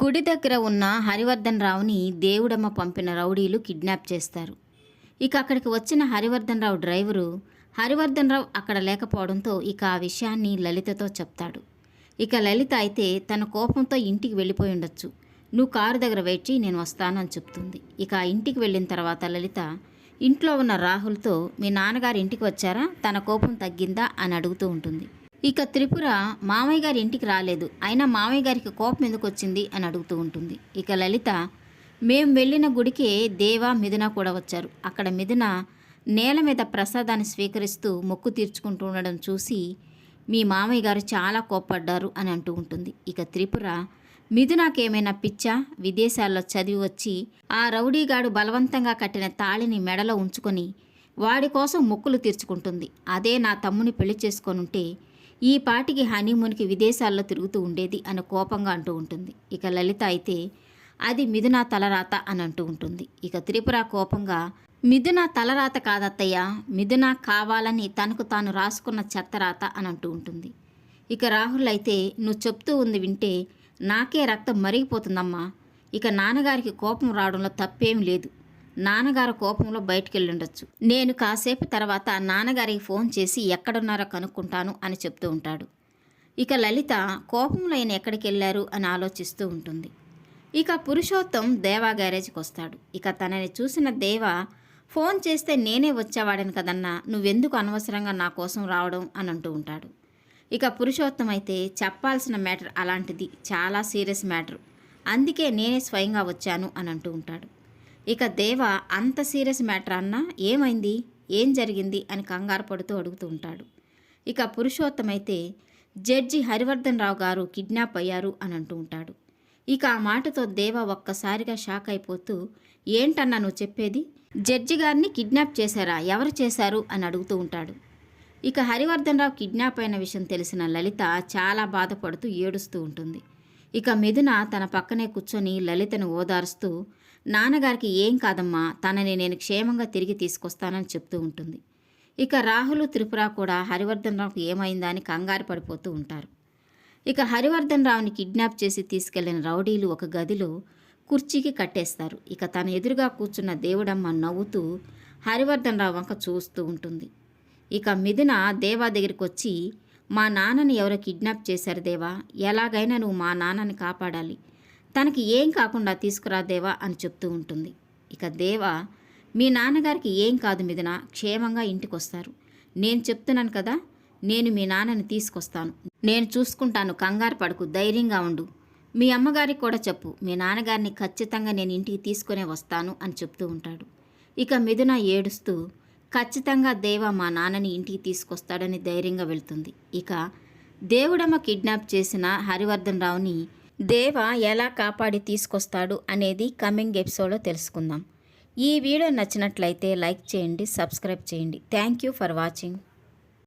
గుడి దగ్గర ఉన్న హరివర్ధన్ రావుని దేవుడమ్మ పంపిన రౌడీలు కిడ్నాప్ చేస్తారు. ఇక అక్కడికి వచ్చిన హరివర్ధన్ రావు డ్రైవరు హరివర్ధన్ రావు అక్కడ లేకపోవడంతో ఇక ఆ విషయాన్ని లలితతో చెప్తాడు. ఇక లలిత అయితే తన కోపంతో ఇంటికి వెళ్ళిపోయి ఉండొచ్చు. నువ్వు కారు దగ్గర వేచి నేను వస్తానని చెప్తుంది. ఇక ఆ ఇంటికి వెళ్ళిన తర్వాత లలిత ఇంట్లో ఉన్న రాహుల్తో మీ నాన్నగారు ఇంటికి వచ్చారా? తన కోపం తగ్గిందా అని అడుగుతూ ఉంటుంది. ఇక త్రిపుర మామయ్య గారి ఇంటికి రాలేదు. అయినా మామయ్య గారికి కోపం ఎందుకు వచ్చింది అని అడుగుతూ ఉంటుంది. ఇక లలిత మేము వెళ్ళిన గుడికే దేవ మిథున కూడా వచ్చారు. అక్కడ మిథున నేల మీద ప్రసాదాన్ని స్వీకరిస్తూ మొక్కు తీర్చుకుంటూ ఉండడం చూసి మీ మామయ్య గారు చాలా కోప్పడ్డారు అని అంటూ ఉంటుంది. ఇక త్రిపుర మిథునాకేమైనా పిచ్చా? విదేశాల్లో చదివి వచ్చి ఆ రౌడీగాడు బలవంతంగా కట్టిన తాళిని మెడలో ఉంచుకొని వాడి కోసం మొక్కులు తీర్చుకుంటుంది. అదే నా తమ్ముని పెళ్ళి చేసుకొనుంటే ఈ పాటికి హనీమూన్కి విదేశాల్లో తిరుగుతూ ఉండేది అని కోపంగా అంటూ ఉంటుంది. ఇక లలిత అయితే అది మిథున తలరాత అని అంటూ ఉంటుంది. ఇక త్రిపుర కోపంగా మిథున తలరాత కాదత్తయ్య మిథున కావాలని తనకు తాను రాసుకున్న చెత్తరాత అని అంటూ ఉంటుంది. ఇక రాహుల్ అయితే నువ్వు చెప్తూ ఉంది వింటే నాకే రక్తం మరిగిపోతుందమ్మా. ఇక నాన్నగారికి కోపం రావడంలో తప్పేం లేదు. నాన్నగారు కోపంలో బయటికి వెళ్ళుండొచ్చు నేను కాసేపు తర్వాత నాన్నగారికి ఫోన్ చేసి ఎక్కడున్నారో కనుక్కుంటాను అని చెప్తూ ఉంటాడు. ఇక లలిత కోపంలో ఆయన ఎక్కడికి వెళ్ళారు అని ఆలోచిస్తూ ఉంటుంది. ఇక పురుషోత్తం దేవా గ్యారేజ్కి వస్తాడు ఇక తనని చూసిన దేవ ఫోన్ చేస్తే నేనే వచ్చేవాడని కదన్నా నువ్వెందుకు అనవసరంగా నా కోసం రావడం? అని అంటూ ఉంటాడు. ఇక పురుషోత్తం అయితే చెప్పాల్సిన మ్యాటర్ అలాంటిది చాలా సీరియస్ మ్యాటర్. అందుకే నేనే స్వయంగా వచ్చాను అని అంటూ ఉంటాడు. ఇక దేవ అంత సీరియస్ మ్యాటర్ అన్నా ఏమైంది? ఏం జరిగింది? అని కంగారు పడుతూ అడుగుతూ ఉంటాడు. ఇక పురుషోత్తం అయితే జడ్జి హరివర్ధన్ రావు గారు కిడ్నాప్ అయ్యారు అని అంటూ ఉంటాడు. ఇక ఆ మాటతో దేవ ఒక్కసారిగా షాక్ అయిపోతూ ఏంటన్నా నువ్వు చెప్పేది? జడ్జి గారిని కిడ్నాప్ చేశారా? ఎవరు చేశారు? అని అడుగుతూ ఉంటాడు. ఇక హరివర్ధన్ రావు కిడ్నాప్ అయిన విషయం తెలిసిన లలిత చాలా బాధపడుతూ ఏడుస్తూ ఉంటుంది. ఇక మిథున తన పక్కనే కూర్చొని లలితను ఓదారుస్తూ నాన్నగారికి ఏం కాదమ్మా తనని నేను క్షేమంగా తిరిగి తీసుకొస్తానని చెప్తూ ఉంటుంది. ఇక రాహుల్ త్రిపుర కూడా హరివర్ధన్ రావుకి ఏమైందా అని కంగారు పడిపోతూ ఉంటారు. ఇక హరివర్ధన్ రావుని కిడ్నాప్ చేసి తీసుకెళ్ళిన రౌడీలు ఒక గదిలో కుర్చీకి కట్టేస్తారు. ఇక తన ఎదురుగా కూర్చున్న దేవుడమ్మ నవ్వుతూ హరివర్ధన్ రావు వంక చూస్తూ ఉంటుంది. ఇక మిథున దేవా దగ్గరికి వచ్చి మా నాన్నని ఎవరో కిడ్నాప్ చేశారు దేవా ఎలాగైనా నువ్వు మా నాన్నని కాపాడాలి. తనకి ఏం కాకుండా తీసుకురా దేవా అని చెప్తూ ఉంటుంది. ఇక దేవా మీ నాన్నగారికి ఏం కాదు మిథున క్షేమంగా ఇంటికి వస్తారు నేను చెప్తున్నాను కదా నేను మీ నాన్నని తీసుకొస్తాను. నేను చూసుకుంటాను కంగారు పడుకు ధైర్యంగా ఉండు. మీ అమ్మగారికి కూడా చెప్పు మీ నాన్నగారిని ఖచ్చితంగా నేను ఇంటికి తీసుకునే వస్తాను అని చెప్తూ ఉంటాడు. ఇక మిథున ఏడుస్తూ ఖచ్చితంగా దేవ మా నాన్నని ఇంటికి తీసుకొస్తాడని ధైర్యంగా వెళ్తుంది. ఇక దేవుడమ్మ కిడ్నాప్ చేసిన హరివర్ధన్ రావుని దేవ ఎలా కాపాడి తీసుకొస్తాడు అనేది కమింగ్ ఎపిసోడ్లో తెలుసుకుందాం. ఈ వీడియో నచ్చినట్లయితే లైక్ చేయండి సబ్స్క్రైబ్ చేయండి. Thank you for watching.